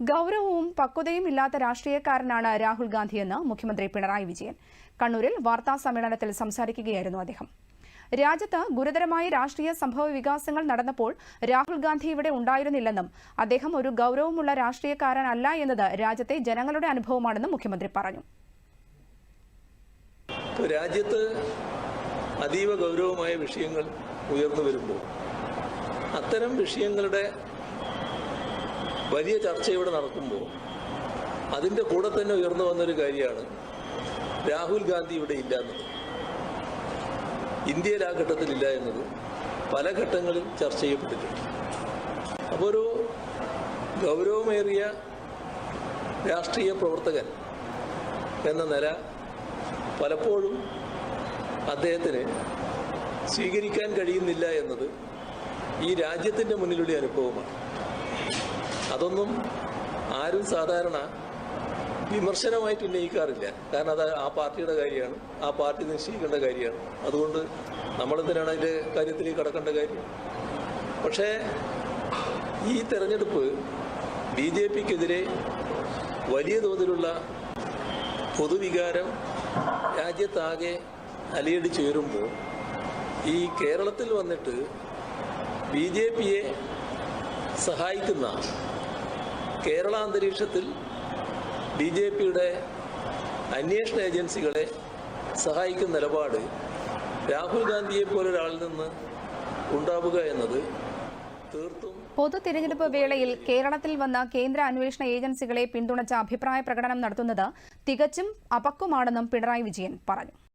ഗൗരവവും പക്വതയും ഇല്ലാത്ത രാഷ്ട്രീയക്കാരനാണ് രാഹുൽ ഗാന്ധിയെന്ന് മുഖ്യമന്ത്രി പിണറായി വിജയൻ. കണ്ണൂരിൽ വാർത്താ സമ്മേളനത്തിൽ സംസാരിക്കുകയായിരുന്നു അദ്ദേഹം. രാജ്യത്ത് ഗുരുതരമായ രാഷ്ട്രീയ സംഭവ വികാസങ്ങൾ നടന്നപ്പോൾ രാഹുൽ ഗാന്ധി ഇവിടെ ഉണ്ടായിരുന്നില്ലെന്നും അദ്ദേഹം ഒരു ഗൌരവമുള്ള രാഷ്ട്രീയക്കാരനല്ല എന്നത് രാജ്യത്തെ ജനങ്ങളുടെ അനുഭവമാണെന്നും മുഖ്യമന്ത്രി പറഞ്ഞു. രാജ്യത്ത് അതീവ ഗൗരവമായ വിഷയങ്ങൾ ഉയർന്നു വരുമ്പോൾ അത്തരം വിഷയങ്ങളുടെ വലിയ ചർച്ച ഇവിടെ നടക്കുമ്പോൾ അതിന്റെ കൂടെ തന്നെ ഉയർന്നു വന്നൊരു കാര്യമാണ് രാഹുൽ ഗാന്ധി ഇവിടെ ഇല്ല എന്നത്. ഇന്ത്യയിൽ ആ ഘട്ടത്തിലില്ല എന്നത് പല ഘട്ടങ്ങളിൽ ചർച്ച ചെയ്യപ്പെട്ടിട്ടുണ്ട്. അപ്പോൾ ഒരു ഗൗരവമേറിയ രാഷ്ട്രീയ പ്രവർത്തകൻ എന്ന നില പലപ്പോഴും അദ്ദേഹത്തിന് സ്വീകരിക്കാൻ കഴിയുന്നില്ല എന്നത് ഈ രാജ്യത്തിന്റെ മുന്നിലുള്ള അനുഭവമാണ്. അതൊന്നും ആരും സാധാരണ വിമർശനമായിട്ട് ഉന്നയിക്കാറില്ല. കാരണം അത് ആ പാർട്ടിയുടെ കാര്യമാണ് ആ പാർട്ടി നിശ്ചയിക്കേണ്ട കാര്യമാണ്. അതുകൊണ്ട് നമ്മളെന്തിനാണ് അതിന്റെ കാര്യത്തിലേക്ക് കടക്കേണ്ട കാര്യം? പക്ഷേ ഈ തെരഞ്ഞെടുപ്പ് ബി ജെ പിക്കെതിരെ വലിയ തോതിലുള്ള പൊതുവികാരം രാജ്യത്താകെ അലയടി ചേരുമ്പോൾ ഈ കേരളത്തിൽ വന്നിട്ട് ബി ജെ പിയെ സഹായിക്കുന്ന കേരള അന്തരീക്ഷത്തിൽ ബി ജെ പിയുടെ അന്വേഷണ ഏജൻസികളെ സഹായിക്കുന്ന നിലപാട് രാഹുൽ ഗാന്ധിയെ പോലൊരാളിൽ നിന്ന് ഉണ്ടാവുക എന്നത് തീർത്തും പൊതു തിരഞ്ഞെടുപ്പ് വേളയിൽ കേരളത്തിൽ വന്ന കേന്ദ്ര അന്വേഷണ ഏജൻസികളെ പിന്തുണച്ച അഭിപ്രായ പ്രകടനം നടത്തുന്നത് തികച്ചും അപക്വമാണെന്നും പിണറായി വിജയൻ പറഞ്ഞു.